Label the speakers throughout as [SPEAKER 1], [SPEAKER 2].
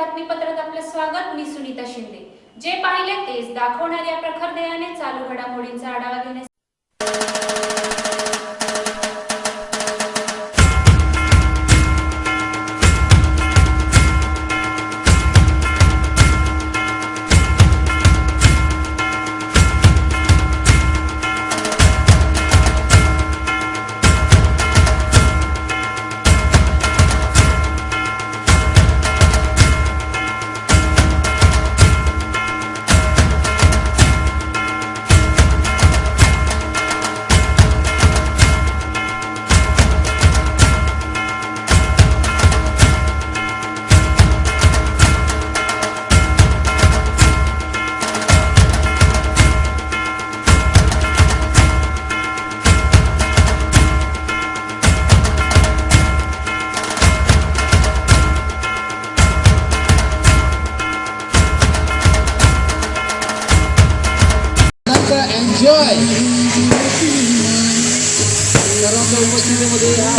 [SPEAKER 1] बातमीपत्रात आपलं स्वागत. मी सुनीता शिंदे. जे पाहिले तेच. दाखवणाऱ्या प्रखर दयाने चालू घडामोडींचा आढावा घेण्यास
[SPEAKER 2] हा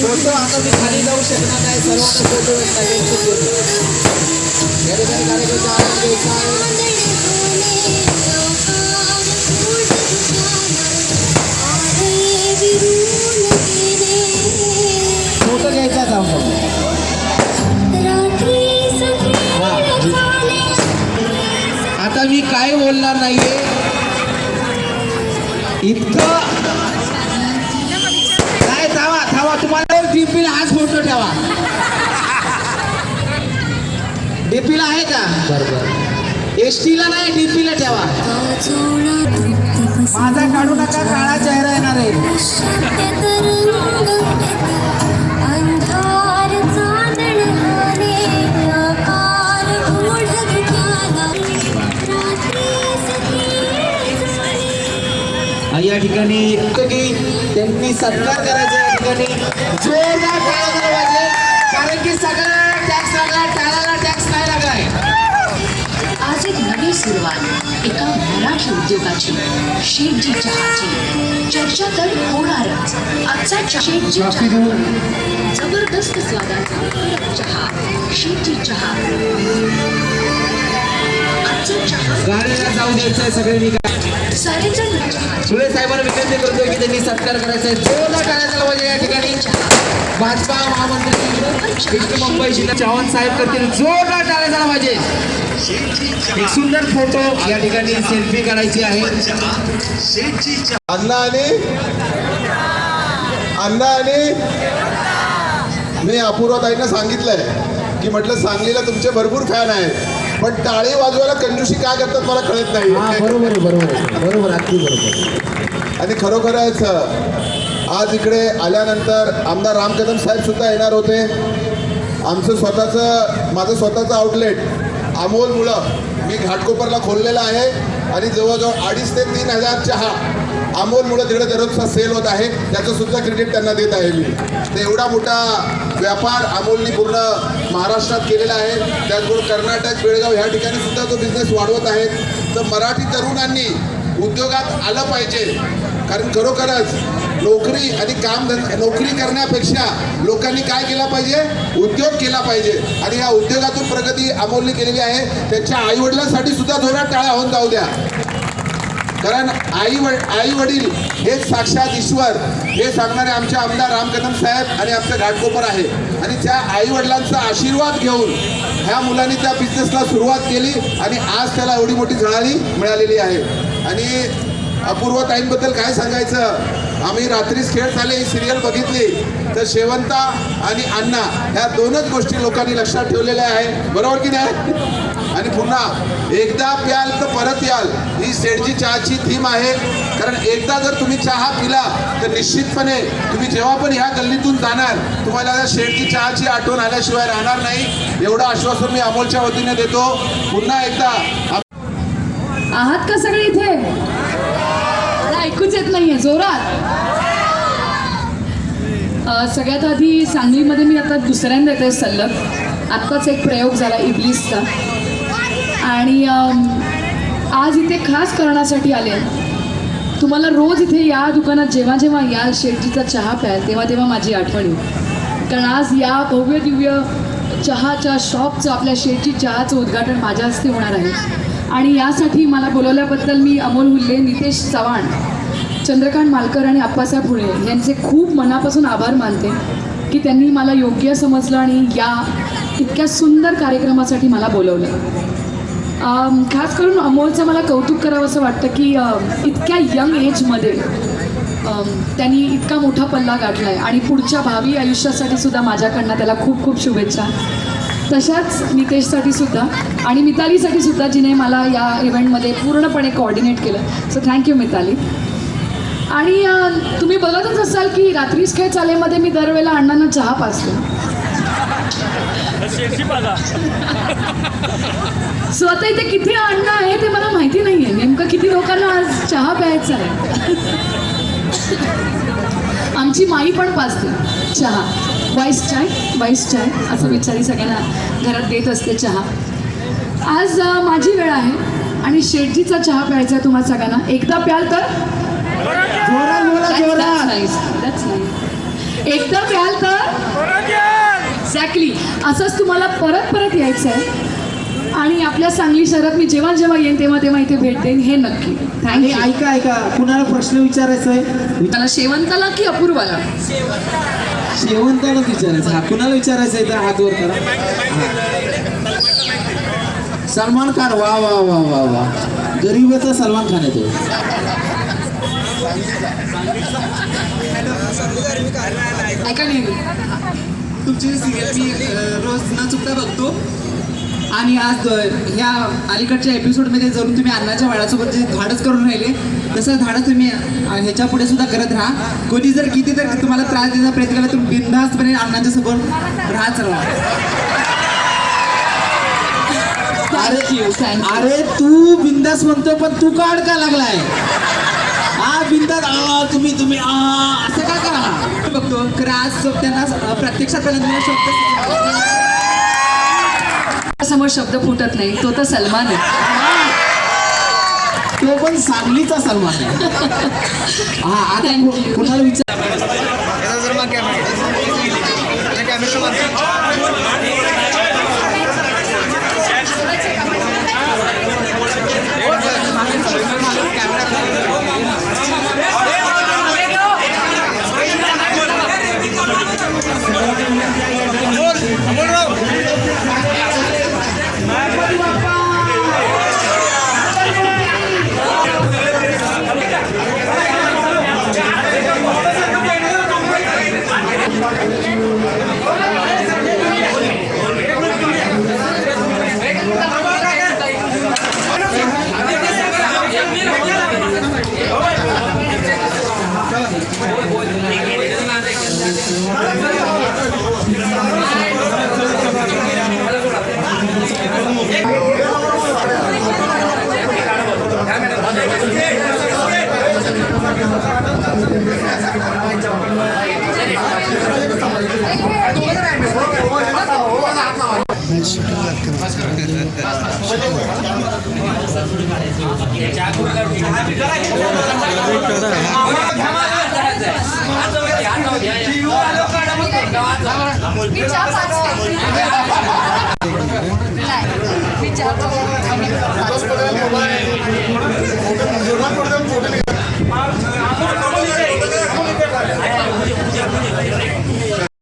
[SPEAKER 2] फोटो आता मी खाली जाऊ शकणार नाही सर्वांना फोटो लागेल या ठिकाणी कार्यक्रमाचा आनंद घ्यायचा आहे फोटो घ्यायचा आहे आम्हाला आता मी काय बोलणार नाहीये? इतकं काय थांबा थांबा तुम्हाला डीपीला हाच फोटो ठेवा. डीपीला आहे का? बरोबर. एस टीला नाही डीपीला ठेवा. माझा काढू नका काळा चेहरा येणार आहे. या ठिकाणी की त्यांनी सत्कार करायचा या ठिकाणी. जोरदार पाहिजे कारण की टॅक्स लागला टाळाला टॅक्स नाही लागलाय
[SPEAKER 3] आज एक नवी सुरुवात. एका मराठी उद्योगाची. शेठजी चहाची. चर्चा तर होणारच. आजचा चहा. शेठजी चहा. जबरदस्त स्वादाचा चहा. शेठजी चहा. आजचा चहा.
[SPEAKER 2] गाडीला जाऊ
[SPEAKER 3] सारेजण चहा
[SPEAKER 2] सुळे साहेबांना विनंती करतोय की त्यांनी सत्कार करायचा आहे. जोरदार टाळ्या झाला पाहिजे या ठिकाणी. भाजपा महामंत्री विष्णू मुंबई जिल्हा चव्हाण साहेब करतील. जोरदार टाळ्या झाला पाहिजे एक सुंदर फोटो या ठिकाणी सेल्फी काढायची आहे.
[SPEAKER 4] अण्णा आणि अण्णा आणि मी अपूर्वा ताईंना सांगितलंय की म्हटलं सांगलीला तुमचे भरपूर फॅन आहेत. पण टाळी वाजवायला कंजूशी काय करतात मला कळत नाही.
[SPEAKER 2] बरोबर आहे बरोबर आहे. बरोबर अगदी बरोबर
[SPEAKER 4] आणि खरोखरच आज इकडे आल्यानंतर आमदार राम कदम साहेब सुद्धा येणार होते. आमचं स्वतःचं माझं स्वतःचं आउटलेट अमोल मुळं मी घाटकोपरला खोललेलं आहे. आणि जवळजवळ अडीच ते तीन हजार चहा अमोलमुळं तिकडे दररोजचा सेल होत आहे. त्याचं सुद्धा क्रेडिट त्यांना देत आहे मी. तर एवढा मोठा व्यापार अमोलनी पूर्ण महाराष्ट्रात केलेला आहे. त्याचबरोबर कर्नाटक बेळगाव ह्या ठिकाणी सुद्धा तो बिझनेस वाढवत आहेत तर मराठी तरुणांनी उद्योगात आलं पाहिजे. कारण खरोखरच नोकरी आणि काम नोकरी करण्यापेक्षा लोकांनी काय केला पाहिजे? उद्योग केला पाहिजे. आणि या उद्योगातून प्रगती अमोलनी केलेली आहे. त्यांच्या आईवडिलांसाठी सुद्धा जोरात टाळ्या होऊन जाऊ द्या. कारण आई आई वडील हे साक्षात ईश्वर. हे सांगणारे आमचे आमदार राम कदम साहेब आणि आमचे घाटकोपर आहे. आणि त्या आई वडिलांचा आशीर्वाद घेऊन ह्या मुलांनी त्या बिझनेसला सुरुवात केली आणि आज त्याला एवढी मोठी झळाळी मिळालेली आहे. आणि अपूर्वताईंबद्दल काय सांगायचं? आम्ही रात्रीच खेळ झाले ही सिरियल बघितली. तर शेवंता आणि अण्णा ह्या दोनच गोष्टी लोकांनी लक्षात ठेवलेल्या आहे बरोबर की नाही? पुन्हा एकदा प्याल तर परत याल. ही सेडची चहाची थीम आहे. कारण एकदा जर तुम्ही चहा पिला तर निश्चितपणे तुम्ही जेव्हा पण ह्या गल्लीतून जाणार तुम्हाला त्या शेडची चहाची आठवण आल्याशिवाय राहणार नाही. एवढं आश्वासन मी अमोलच्या वतीने देतो. पुन्हा एकदा
[SPEAKER 5] आहात का सगळे इथे? ऐकूच येत नाहीये जोरात. सगळ्यात आधी सांगलीमध्ये मी आता दुसऱ्यांदा येते सलग. आत्ताच एक प्रयोग झाला इबलिसचा. आणि आज इथे खास करण्यासाठी आले तुम्हाला रोज इथे या दुकानात जेव्हा जेव्हा याल शेटजीचा चहा प्याल तेव्हा तेव्हा माझी आठवण येईल. कारण आज या भव्य दिव्य चहाच्या शॉपचं आपल्या शेटजी चहाचं उद्घाटन माझ्या हस्ते होणार आहे. आणि यासाठी मला बोलवल्याबद्दल मी अमोल हुल्ले नितेश चव्हाण चंद्रकांत मालकर आणि अप्पासाहेब हुळे यांचे खूप मनापासून आभार मानते की त्यांनी मला योग्य समजलं आणि या इतक्या सुंदर कार्यक्रमासाठी मला बोलवलं. खास करून अमोलचं मला कौतुक करावं असं वाटतं की इतक्या यंग एजमध्ये त्यांनी इतका मोठा पल्ला गाठला आहे आणि पुढच्या भावी आयुष्यासाठी सुद्धा माझ्याकडनं त्याला खूप खूप शुभेच्छा. तशाच नितेशसाठी सुद्धा आणि मितालीसाठी सुद्धा जिने मला या इव्हेंटमध्ये पूर्णपणे कोऑर्डिनेट केलं. So thank you Mitali. आणि तुम्ही बघतच असाल की रात्रीच खेळ चालेमध्ये मी दरवेळेला अण्णांना चहा पाचते सो आता इथे किती अन्न आहे ते मला माहिती नाही आहे नेमकं किती लोकांना आज चहा प्यायचा आहे? आमची माई पण पाचते चहा. वाईस चाय वाईस चाय असं विचारी सगळ्यांना घरात देत असते चहा. आज माझी वेळ आहे आणि शेटजीचा चहा प्यायचा आहे तुम्हाला सगळ्यांना. एकदा प्याल तर? एकदा प्याल तर? एक्झॅक्टली असंच तुम्हाला परत परत यायचं आहे आणि आपल्या सांगली शहरात मी जेव्हा जेव्हा येईन तेव्हा तेव्हा इथे भेट देईन हे नक्की.
[SPEAKER 2] आणि
[SPEAKER 5] थँक्यू
[SPEAKER 2] ऐका ऐका. कुणाला प्रश्न विचारायचा आहे
[SPEAKER 5] मला शेवंताला की अपूर्वाला?
[SPEAKER 2] शेवंतालाच विचारायचं हा कुणाला विचारायचं आहे तर हात वर करा. हा. सलमान खान वा वा वा वा वा. गरीबाचा सलमान खान आहे तो.
[SPEAKER 6] ऐका नाही तुमची सिरियल मी रोज न चुकता बघतो. आणि आज ह्या अलीकडच्या एपिसोडमध्ये जरूर तुम्ही अन्नाच्या वाळासोबत जे धाडस करून राहिले तसं धाडस तुम्ही ह्याच्या पुढे सुद्धा करत राहा. कोणी जर किती जर तुम्हाला त्रास देण्याचा प्रयत्न केला तर बिनधास्तपणे अण्णाच्या सोबत राहाच राहा
[SPEAKER 2] अरे तू बिंदास म्हणतो पण तू का अडका लागलाय? बिंदास आ तुम्ही तुम्ही आ
[SPEAKER 6] असं का करा? बघतो खरं आज त्यांना प्रत्यक्षात पहिल्यांदा शब्द
[SPEAKER 5] समोर शब्द फुटत नाही तो तर सलमान आहे.
[SPEAKER 2] तो पण सांगलीचा सलमान आहे. हा आता. कुणाला विचार.
[SPEAKER 5] विचार Gracias.